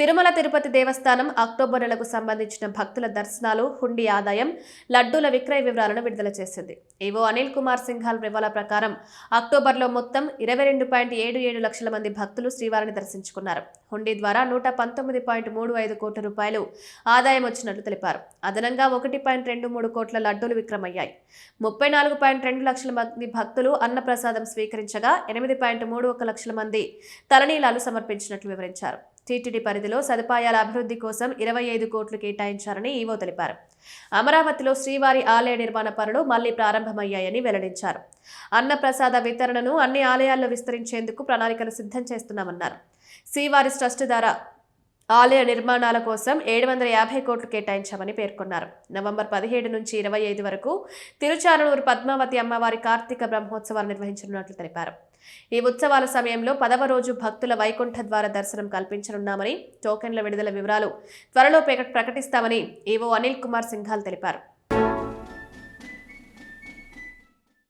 తిరుమల తిరుపతి దేవస్థానం October నెలకు సంబంధించిన భక్తుల దర్శనాలు హుండీ ఆదాయం లడ్డూల విక్రయ వివరాలను విడుదల చేసింది. ఈవో అనిల్ కుమార్ సింఘాల్ వివరాల ప్రకారం అక్టోబర్లో మొత్తం ఇరవై రెండు పాయింట్ ఏడు ఏడు లక్షల మంది భక్తులు శ్రీవారిని దర్శించుకున్నారు. హుండీ ద్వారా నూట పంతొమ్మిది పాయింట్ మూడు ఐదు కోట్ల రూపాయలు ఆదాయం వచ్చినట్లు తెలిపారు. అదనంగా ఒకటి పాయింట్ రెండు మూడు కోట్ల లడ్డూలు విక్రమయ్యాయి. ముప్పై నాలుగు పాయింట్ రెండు లక్షల మంది భక్తులు అన్నప్రసాదం స్వీకరించగా ఎనిమిది పాయింట్ మూడు ఒక లక్షల మంది తలనీలాలు సమర్పించినట్లు వివరించారు. టీటీడీ పరిధిలో సదుపాయాల అభివృద్ధి కోసం ఇరవై ఐదు కోట్లు కేటాయించారని ఈవో తెలిపారు. అమరావతిలో శ్రీవారి ఆలయ నిర్మాణ పనులు మళ్ళీ ప్రారంభమయ్యాయని వెల్లడించారు. అన్నప్రసాద వితరణను అన్ని ఆలయాల్లో విస్తరించేందుకు ప్రణాళికలు సిద్ధం చేస్తున్నామన్నారు. శ్రీవారి ట్రస్ట్ ద్వారా ఆలయ నిర్మాణాల కోసం ఏడు వందల యాభై కోట్లు కేటాయించామని పేర్కొన్నారు. నవంబర్ పదిహేడు నుంచి ఇరవై ఐదు వరకు తిరుచానూరు పద్మావతి అమ్మవారి కార్తీక బ్రహ్మోత్సవాలు నిర్వహించనున్నట్లు తెలిపారు. ఈ ఉత్సవాల సమయంలో పదవ రోజు భక్తుల వైకుంఠ ద్వార దర్శనం కల్పించనున్నామని టోకెన్ల విడుదల వివరాలు త్వరలో ప్రకటిస్తామని ఈవో అనిల్ కుమార్ సింఘాల్ తెలిపారు.